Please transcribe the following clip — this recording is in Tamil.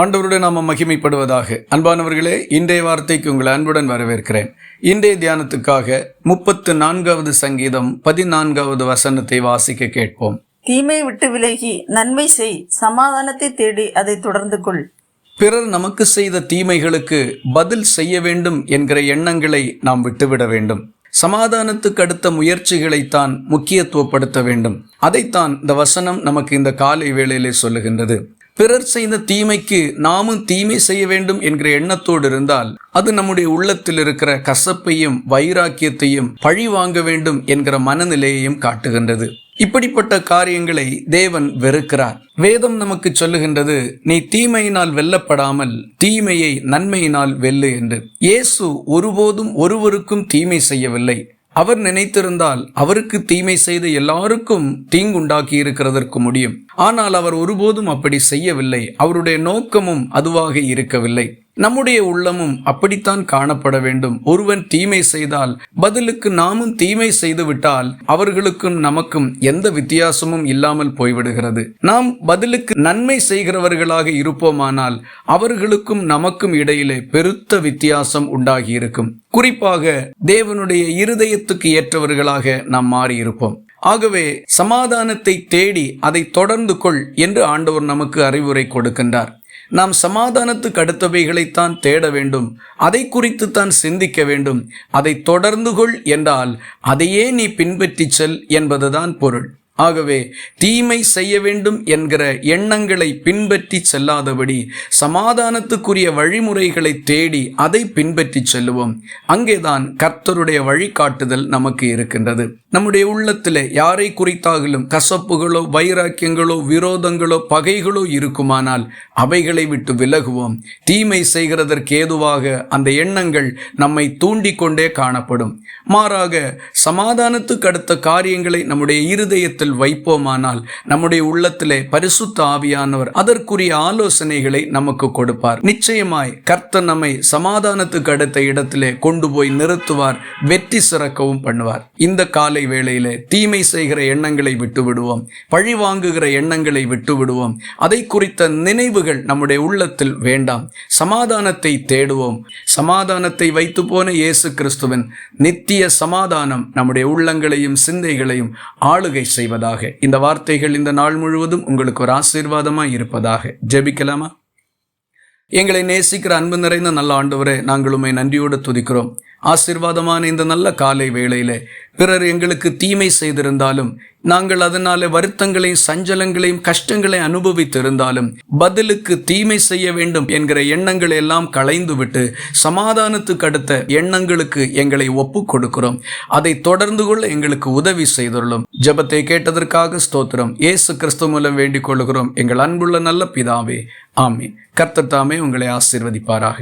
ஆண்டவருடன் நாம மகிமைப்படுவதாக. அன்பானவர்களே இன்றைய வார்த்தைக்கு உங்களை அன்புடன் வரவேற்கிறேன். இன்றைய தியானத்துக்காக முப்பத்து நான்காவது சங்கீதம் பதினான்காவது வசனத்தை வாசிக்க கேட்போம். தீமை விட்டு விலகி நன்மை செய் சமாதானத்தை தேடி அதை தொடர்ந்து கொள். பிறர் நமக்கு செய்த தீமைகளுக்கு பதில் செய்ய வேண்டும் என்கிற எண்ணங்களை நாம் விட்டுவிட வேண்டும். சமாதானத்துக்கு அடுத்த முயற்சிகளைத்தான் முக்கியத்துவப்படுத்த வேண்டும். அதைத்தான் இந்த வசனம் நமக்கு இந்த காலை வேளையிலே சொல்லுகின்றது. பிறர் செய்த தீமைக்கு நாமும் தீமை செய்ய வேண்டும் என்கிற எண்ணத்தோடு இருந்தால் அது நம்முடைய உள்ளத்தில் இருக்கிற கசப்பையும் வைராக்கியத்தையும் பழி வாங்க வேண்டும் என்கிற மனநிலையையும் காட்டுகின்றது. இப்படிப்பட்ட காரியங்களை தேவன் வெறுக்கிறார். வேதம் நமக்கு சொல்லுகின்றது நீ தீமையினால் வெல்லப்படாமல் தீமையை நன்மையினால் வெல்லு என்று. இயேசு ஒருபோதும் ஒருவருக்கும் தீமை செய்யவில்லை. அவர் நினைத்திருந்தால் அவருக்கு தீமை செய்த எல்லாருக்கும் தீங்குண்டாக்கி இருக்கிறதற்கு முடியும். ஆனால் அவர் ஒருபோதும் அப்படி செய்யவில்லை. அவருடைய நோக்கமும் அதுவாக இருக்கவில்லை. நம்முடைய உள்ளமும் அப்படித்தான் காணப்பட வேண்டும். ஒருவன் தீமை செய்தால் பதிலுக்கு நாமும் தீமை செய்துவிட்டால் அவர்களுக்கும் நமக்கும் எந்த வித்தியாசமும் இல்லாமல் போய்விடுகிறது. நாம் பதிலுக்கு நன்மை செய்கிறவர்களாக இருப்போமானால் அவர்களுக்கும் நமக்கும் இடையிலே பெருத்த வித்தியாசம் உண்டாகி இருக்கும் குறிப்பாக தேவனுடைய இருதயத்துக்கு ஏற்றவர்களாக நாம் மாறியிருப்போம். ஆகவே சமாதானத்தை தேடி அதை தொடர்ந்து கொள் என்று ஆண்டவர் நமக்கு அறிவுரை கொடுக்கின்றார். நாம் சமாதானத்துக்கு அடுத்தவைகளைத்தான் தேட வேண்டும். அதை குறித்து தான் சிந்திக்க வேண்டும். அதை தொடர்ந்து கொள் என்றால் அதையே நீ பின்பற்றிச் செல் என்பதுதான் பொருள். ஆகவே தீமை செய்ய வேண்டும் என்கிற எண்ணங்களை பின்பற்றி செல்லாதபடி சமாதானத்துக்குரிய வழிமுறைகளை தேடி அதை பின்பற்றி செல்லுவோம். அங்கேதான் கர்த்தருடைய வழிகாட்டுதல் நமக்கு இருக்கின்றது. நம்முடைய உள்ளத்தில் யாரை குறித்தாகிலும் கசப்புகளோ வைராக்கியங்களோ விரோதங்களோ பகைகளோ இருக்குமானால் அவைகளை விட்டு விலகுவோம். தீமை செய்கிறதற்கு ஏதுவாக அந்த எண்ணங்கள் நம்மை தூண்டிக் கொண்டே காணப்படும். மாறாக சமாதானத்துக்கு அடுத்த காரியங்களை நம்முடைய இருதயத்தில் வைப்போமானால் நம்முடைய உள்ளத்திலே பரிசுத்த ஆவியானவர் அதற்குரிய ஆலோசனைகளை நமக்கு கொடுப்பார். நிச்சயமாய் கர்த்த நம்மை சமாதானத்துக்கு அடுத்த இடத்திலே கொண்டு போய் நிறுத்துவார் வெற்றி சிறக்கவும் பண்ணுவார். இந்த காலை வேளையிலே தீமை செய்கிற எண்ணங்களை விட்டு விடுவோம் பழி வாங்குகிற எண்ணங்களை விட்டு விடுவோம் அதை குறித்த நினைவுகள் நம்முடைய உள்ளத்தில் வேண்டாம். சமாதானத்தை தேடுவோம். சமாதானத்தை வைத்து போன இயேசு கிறிஸ்துவின் நித்திய சமாதானம் நம்முடைய உள்ளங்களையும் சிந்தைகளையும் ஆளுகை செய்வது செய்வதாக இந்த வார்த்தைகள் இந்த நாள் முழுவதும் உங்களுக்கு ஒரு ஆசீர்வாதமாக இருப்பதாக. ஜெபிக்கலாமா? எங்களை நேசிக்கிற அன்பு நிறைந்த நல்ல ஆண்டவரே நாங்கள் உண்மை நன்றியோடு துதிக்கிறோம். ஆசீர்வாதமான இந்த நல்ல காலை வேளையில பிறர் எங்களுக்கு தீமை செய்திருந்தாலும் நாங்கள் அதனால வருத்தங்களையும் சஞ்சலங்களையும் கஷ்டங்களை அனுபவித்திருந்தாலும் பதிலுக்கு தீமை செய்ய வேண்டும் என்கிற எண்ணங்களை எல்லாம் களைந்துவிட்டு சமாதானத்துக்கு அடுத்த எண்ணங்களுக்கு எங்களை ஒப்பு கொடுக்கிறோம். அதை தொடர்ந்து கொள்ள எங்களுக்கு உதவி செய்துள்ளோம். ஜபத்தை கேட்டதற்காக ஸ்தோத்திரம். இயேசு கிறிஸ்து மூலம் வேண்டிக் கொள்கிறோம். எங்கள் அன்புள்ள நல்ல பிதாவே ஆமே கர்த்தர் தாமே உங்களை ஆசிர்வதிப்பாராக.